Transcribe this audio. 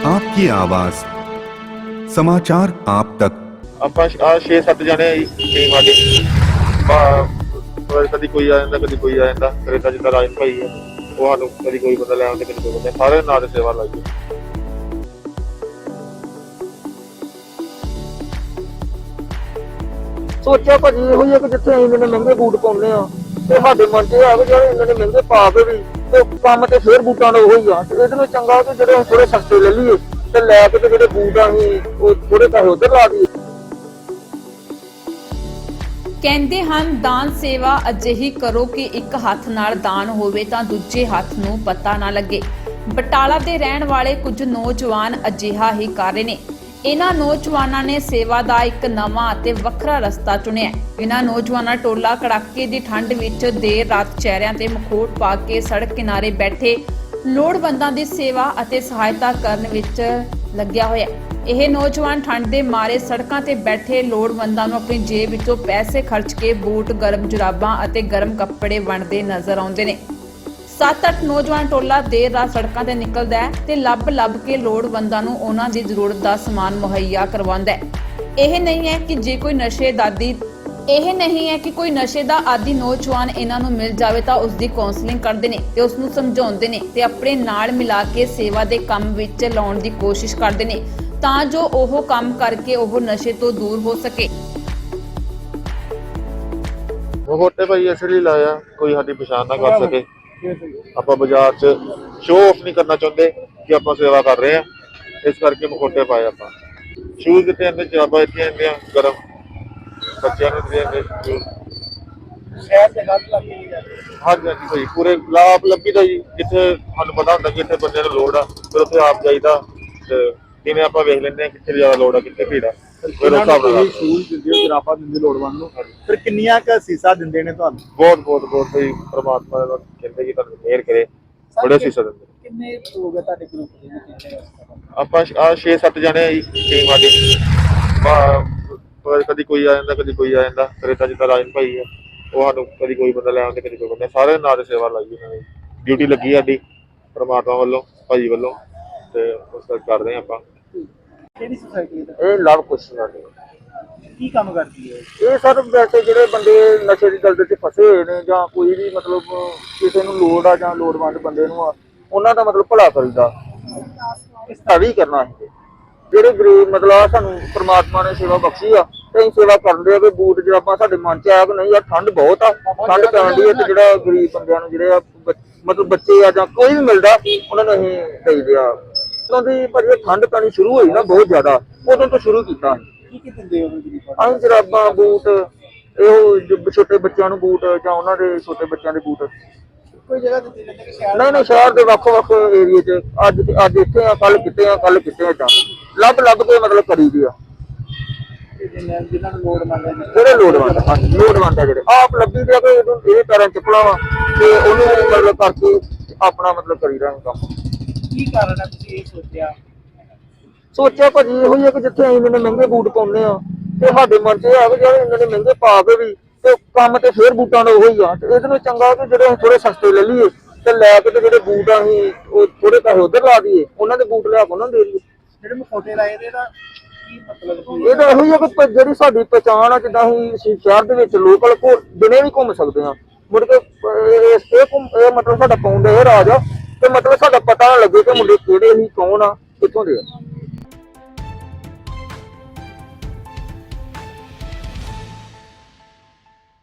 आपकी आवाज समाचार आप तक ਆਪਾਂ ਆ 6-7 ਜਣੇ ਆ ਜੀ ਟੀਮ ਸਾਡੀ ਬਾ ਕਦੀ ਕੋਈ ਆ ਜਾਂਦਾ ਕਦੀ ਕੋਈ ਆ ਜਾਂਦਾ ਫਿਰ ਤਾਂ ਜਿੱਦਾਂ ਰਾਜਨ ਭਾਈ ਆ ਉਹ ਸਾਨੂੰ ਕਦੀ ਕੋਈ ਬੰਦਾ ਲੈ ਆਉਂਦੇ ਕਦੀ ਕੋਈ ਬੰਦਾ ਸਾਰੇ ਨਾਲ ਦੀ ਸੇਵਾ ਲਾਈਏ ਸੋਚਿਆ ਭਾਜੀ ਇਹੋ ਹੀ ਆ ਕਿ ਜਿੱਥੇ ਅਸੀਂ ਇੰਨੇ ਮਹਿੰਗੇ ਬੂਟ ਪਾਉਂਦੇ ਆ ਤੇ ਸਾਡੇ ਮਨ 'ਚ ਇਹ ਆ ਕਿ ਜਿਹੜੇ ਇੰਨੇ ਨੇ ਮਹਿੰਗੇ ਪਾ ਕੇ ਵੀ ਤੇ ਕੰਮ ਤੇ ਫੇਰ ਬੂਟਾਂ ਦਾ ਉਹੋ ਆ। ਤੇ ਇਹਦੇ ਨਾਲ ਚੰਗਾ ਕਿ ਜਿਹੜੇ ਥੋੜੇ ਸਸਤੇ ਲੈ ਲਈਏ, ਤੇ ਲੈ ਕੇ ਤੇ ਜਿਹੜੇ ਬੂਟ ਆ ਅਸੀਂ ਉਹ ਥੋੜੇ ਪੈਸੇ ਉਧਰ ਲਾ ਦਈਏ। ਕਹਿੰਦੇ ਹਨ, ਦਾਨ ਸੇਵਾ ਅਜਿਹੀ ਕਰੋ ਕਿ ਇੱਕ ਹੱਥ ਨਾਲ ਦਾਨ ਹੋਵੇ ਤਾਂ ਦੂਜੇ ਹੱਥ ਨੂੰ ਪਤਾ ਨਾ ਲੱਗੇ। ਬਟਾਲਾ ਦੇ ਰਹਿਣ ਵਾਲੇ ਕੁਝ ਨੌਜਵਾਨ ਅਜਿਹਾ ਹੀ ਕਰ ਰਹੇ ਨੇ। ਇਹਨਾਂ ਨੌਜਵਾਨਾਂ ਨੇ ਸੇਵਾ ਦਾ ਇੱਕ ਨਵਾਂ ਅਤੇ ਵੱਖਰਾ ਰਸਤਾ ਚੁਣਿਆ ਇਹਨਾਂ ਨੌਜਵਾਨਾਂ ਟੋਲਾ ਕੜਾਕੇ ਦੀ ਠੰਡ ਵਿੱਚ ਦੇਰ ਰਾਤ ਚਿਹਰਿਆਂ ਤੇ ਮਖੌਟ ਪਾ ਕੇ ਸੜਕ ਕਿਨਾਰੇ ਬੈਠੇ ਲੋੜਵੰਦਾਂ ਦੀ ਸੇਵਾ ਅਤੇ ਸਹਾਇਤਾ ਕਰਨ ਵਿੱਚ ਲੱਗਿਆ ਹੋਇਆ ਇਹ ਨੌਜਵਾਨ ਠੰਡ ਦੇ ਮਾਰੇ ਸੜਕਾਂ ਤੇ ਬੈਠੇ ਲੋੜਵੰਦਾਂ ਨੂੰ ਆਪਣੀ ਜੇਬ ਵਿੱਚੋਂ ਪੈਸੇ ਖਰਚ ਕੇ ਬੂਟ, ਗਰਮ ਜੁਰਾਬਾਂ ਅਤੇ ਗਰਮ ਕੱਪੜੇ ਵੰਡਦੇ ਨਜ਼ਰ ਆਉਂਦੇ ਨੇ। 7-8 ਨੌਜਵਾਨ ਟੋਲਾ ਦੇਰ ਰਾਤ ਸੜਕਾਂ ਤੇ ਨਿਕਲਦਾ ਹੈ ਤੇ ਲੱਭ-ਲੱਭ ਕੇ ਲੋੜਵੰਦਾਂ ਨੂੰ ਉਹਨਾਂ ਦੀ ਜ਼ਰੂਰਤ ਦਾ ਸਮਾਨ ਮੁਹੱਈਆ ਕਰਵਾਉਂਦਾ ਹੈ। ਇਹ ਨਹੀਂ ਹੈ ਕਿ ਜੇ ਕੋਈ ਨਸ਼ੇ ਦਾਦੀ ਇਹ ਨਹੀਂ ਹੈ ਕਿ ਕੋਈ ਨਸ਼ੇ ਦਾ ਆਦੀ ਨੌਜਵਾਨ ਇਹਨਾਂ ਨੂੰ ਮਿਲ ਜਾਵੇ ਤਾਂ ਉਸ ਦੀ ਕਾਉਂਸਲਿੰਗ ਕਰਦੇ ਨੇ ਤੇ ਉਸ ਨੂੰ ਸਮਝਾਉਂਦੇ ਨੇ ਤੇ ਆਪਣੇ ਨਾਲ ਮਿਲਾ ਕੇ ਸੇਵਾ ਦੇ ਕੰਮ ਵਿੱਚ ਲਾਉਣ ਦੀ ਕੋਸ਼ਿਸ਼ ਕਰਦੇ ਨੇ ਤਾਂ ਜੋ ਉਹ ਕੰਮ ਕਰਕੇ ਉਹ ਨਸ਼ੇ ਤੋਂ ਦੂਰ ਹੋ ਸਕੇ। ਉਹ ਹੋਟੇ ਭਾਈ ਇਸ ਲਈ ਲਾਇਆ ਕੋਈ ਸਾਡੀ ਪਛਾਣ ਨਾ ਕਰ ਸਕੇ। ਆਪਾਂ ਬਾਜ਼ਾਰ 'ਚ ਸ਼ੋਅ ਆਫ ਨਹੀਂ ਕਰਨਾ ਚਾਹੁੰਦੇ ਕਿ ਆਪਾਂ ਸੇਵਾ ਕਰ ਰਹੇ ਆ ਇਸ ਕਰਕੇ ਮਖੋਟੇ ਪਾਏ ਆਪਾਂ। ਸ਼ੂਜ਼ ਕਿਤੇ ਆਂਦੇ ਜਰਾਬਾਂ ਇੱਥੇ ਆਂਦੇ ਆ ਗਰਮ। ਬੱਚਿਆਂ ਨੂੰ ਦੇ ਆਂਦੇ ਸ਼ਹਿਰ ਦੇ ਹੱਥ ਲੱਗ ਹਾਂਜੀ ਹਾਂਜੀ ਭਾਈ ਪੂਰੇ ਲਾਪ ਲੱਭੀ ਦਾ ਜੀ ਜਿੱਥੇ ਸਾਨੂੰ ਪਤਾ ਹੁੰਦਾ ਕਿ ਇੱਥੇ ਬੰਦੇ ਨੂੰ ਲੋੜ ਆ ਫਿਰ ਉੱਥੇ ਆਪ ਜਾਈਦਾ ਤੇ ਜਿਵੇਂ ਆਪਾਂ ਵੇਖ ਲੈਂਦੇ ਆ ਕਿੱਥੇ ਜ਼ਿਆਦਾ ਲੋੜ ਆ ਕਿੱਥੇ ਭੀੜ ਆ। ਫਿਰ ਉਸ ਹਿਸਾਬ ਨਾਲ ਤੁਸੀਂ ਸ਼ੂਜ਼ ਦਿੰਦੇ ਹੋ ਜਰਾਬਾਂ ਦਿੰਦੇ ਲੋੜਵੰਦ ਨੂੰ। ਫਿਰ ਕਿੰਨੀਆਂ ਕ ਸੀਸਾ ਦਿੰਦੇ ਨੇ ਤੁਹਾਨੂੰ? ਬਹੁਤ ਬਹੁਤ ਬਹੁਤ ਭਾਈ ਪ੍ਰਮਾਤਮਾ ਦਾ ਕਹਿੰਦੇ ਕਿ ਤੁਹਾਨੂੰ ਮਿਹਰ ਕਰੇ। ਬੜੇ ਸੀਸਾ ਦਿੰਦੇ ਕਿੰਨੇ ਲੋਕ ਹੈ ਤੁਹਾਡੇ ਗਰੁੱਪ ਦੇ ਵਿੱਚ ਆਪਾਂ ਆ 6-7 ਜਣੇ ਆ ਜੀ ਟੀਮ ਸਾਡੀ। ਬਾ ਕਦੀ ਕੋਈ ਆ ਜਾਂਦਾ ਕਦੀ ਕੋਈ ਆ ਜਾਂਦਾ। ਜਿੱਦਾਂ ਰਾਜਨ ਭਾਈ ਆ ਉਹ ਸਾਨੂੰ ਕਦੀ ਕੋਈ ਬੰਦਾ ਲੈ ਆਉਂਦੇ ਕਦੀ ਕੋਈ ਬੰਦਾ। ਸਾਰੇ ਨਾਲ ਦੀ ਸੇਵਾ ਲਾਈ ਉਹਨਾਂ ਨੇ। ਡਿਊਟੀ ਲੱਗੀ ਸਾਡੀ ਪ੍ਰਮਾਤਮਾ ਵੱਲੋਂ ਭਾਈ ਵੱਲੋਂ। ਤੇ ਉਸ ਕਰਦੇ ਹਾਂ ਆਪਾਂ। ਕਿਹੜੀ ਸੁਸਾਇਟੀ ਹੈ ਇਹ ਲਵ ਕੁਸ਼ਨ ਵਾਲੇ ਕੀ ਕੰਮ ਕਰਦੀ ਹੈ ਇਹ ਸਰ ਵੈਸੇ ਜਿਹੜੇ ਬੰਦੇ ਨਸ਼ੇ ਦੀ ਦਲਦਲ 'ਚ ਫਸੇ ਹੋਏ ਨੇ ਜਾਂ ਕੋਈ ਵੀ ਮਤਲਬ ਕਿਸੇ ਨੂੰ ਲੋੜ ਆ ਜਾਂ ਲੋੜਵੰਦ ਬੰਦੇ ਨੂੰ ਆ ਉਹਨਾਂ ਦਾ ਮਤਲਬ ਭਲਾ ਕਰੀਦਾ। ਇਸ ਤਰ੍ਹਾਂ? ਵੀ ਕਰਨਾ ਹੈ। ਜਿਹੜੇ ਗਰੀਬ ਮਤਲਬ ਆ ਸਾਨੂੰ ਪ੍ਰਮਾਤਮਾ ਨੇ ਸੇਵਾ ਬਖਸ਼ੀ ਆ ਤੇ ਅਸੀਂ ਸੇਵਾ ਕਰਦੇ ਆ ਕਿ ਬੂਟ ਜਰਾਬਾਂ ਸਾਡੇ ਮਨ 'ਚ ਆਇਆ ਕਿ ਨਹੀਂ ਯਾਰ ਠੰਡ ਬਹੁਤ ਆ ਠੰਡ ਪੈਣ ਦੀ ਹੈ ਤੇ ਜਿਹੜਾ ਗਰੀਬ ਬੰਦਿਆਂ ਨੂੰ ਜਿਹੜੇ ਆ ਮਤਲਬ ਬੱਚੇ ਆ ਜਾਂ ਕੋਈ ਵੀ ਮਿਲਦਾ ਉਹਨਾਂ ਨੂੰ ਅਸੀਂ ਦੇਈਦੇ ਆ। ਉਦੋਂ ਦੀ ਇਹ ਠੰਡ ਪੈਣੀ ਸ਼ੁਰੂ ਹੋਈ ਨਾ ਬਹੁਤ ਜ਼ਿਆਦਾ। ਉਦੋਂ ਤੋਂ ਸ਼ੁਰੂ ਕੀਤਾ ਕੀ ਕੀ ਦਿੰਦੇ ਹੋ ਅਸੀਂ ਜਰਾਬਾਂ ਬੂਟ ਇਹੋ ਛੋਟੇ ਬੱਚਿਆਂ ਨੂੰ ਬੂਟ ਜਾਂ ਉਹਨਾਂ ਦੇ ਛੋਟੇ ਬੱਚਿਆਂ ਦੇ ਬੂਟ। ਕੋਈ ਜਗ੍ਹਾ ਦਿੱਤੀ ਜਾਂਦੀ ਕਿ ਸ਼ਹਿਰ ਨਹੀਂ ਨਹੀਂ ਸ਼ਹਿਰ ਦੇ ਵੱਖ ਵੱਖ ਏਰੀਏ 'ਚ। ਅੱਜ ਅੱਜ ਇੱਥੇ ਆ ਕੱਲ ਕਿਤੇ ਆ ਕੱਲ ਕਿਤੇ ਆ ਤਾਂ ਲੱਭ ਲੱਭ ਕੇ ਮਤਲਬ ਕਰੀ ਦੀ ਆ। ਜਿਹੜੇ ਲੋੜਵੰਦ ਆ, ਹਾਂਜੀ ਲੋੜਵੰਦ ਆ ਜਿਹੜੇ। ਆਪ ਲੱਭੀ ਦੇ ਇਹ ਪੈਰਾਂ ਚੱਪਲਾਂ ਵਾ ਤੇ ਉਹਨੂੰ ਮਤਲਬ ਕਰਕੇ ਆਪਣਾ ਮਤਲਬ ਕਰੀ ਰਹੇ ਕੰਮ। ਕੀ ਕਾਰਨ ਹੈ ਤੁਸੀਂ ਇਹ ਸੋਚਿਆ? ਸੋਚਿਆ ਭਾਜੀ ਇਹੋ ਹੀ ਕਿ ਜਿੱਥੇ ਅਸੀਂ ਇੰਨੇ ਮਹਿੰਗੇ ਬੂਟ ਪਾਉਂਦੇ ਆ ਤੇ ਸਾਡੇ ਮਨ 'ਚ ਇਹ ਆ ਕਿ ਜਿਹੜੇ ਇੰਨੇ ਮਹਿੰਗੇ ਪਾ ਕੇ ਵੀ ਤੇ ਕੰਮ ਤੇ ਫੇਰ ਬੂਟਾਂ ਦਾ ਉਹੋ ਆ ਤੇ ਇਹਦੇ ਨਾਲ ਚੰਗਾ ਕਿ ਜਿਹੜੇ ਅਸੀਂ ਥੋੜੇ ਸਸਤੇ ਲੈ ਲਈਏ ਤੇ ਲੈ ਕੇ ਤੇ ਜਿਹੜੇ ਬੂਟ ਆ ਅਸੀਂ ਉਹ ਥੋੜੇ ਪੈਸੇ ਉਧਰ ਲਾ ਦਈਏ ਉਹਨਾਂ ਦੇ ਬੂਟ ਲਿਆ ਕੇ ਉਹਨਾਂ ਨੂੰ ਦੇ ਦਈਏ। ਜਿਹੜੇ ਮਖੌਟੇ ਲਾਏ ਦੇ ਦਾ ਕੀ ਮਤਲਬ ਕੀ ਇਹ ਤਾਂ ਇਹੋ ਹੀ ਕਿ ਪ- ਜਿਹੜੀ ਸਾਡੀ ਪਛਾਣ ਆ ਜਿੱਦਾਂ ਅਸੀਂ ਸ਼ਹਿਰ ਦੇ ਵਿੱਚ ਲੋਕਲ ਕੋ ਦਿਨੇ ਵੀ ਘੁੰਮ ਸਕਦੇ ਆ ਮੁੜ ਕੇ ਅਹ, ਇਹ ਇਹ ਘੁੰਮ- ਇਹ ਮਤਲਬ ਸਾਡਾ ਪਾਉਂਦਾ ਇਹ ਰਾਜ ਆ। ਤੇ ਮਤਲਬ ਸਾਡਾ ਪਤਾ ਲੱਗੇ ਕਿ ਮੁੰਡੇ ਕਿਹੜੇ ਸੀ ਕੌਣ ਆ ਕਿੱਥੋਂ ਦੇ ਆ।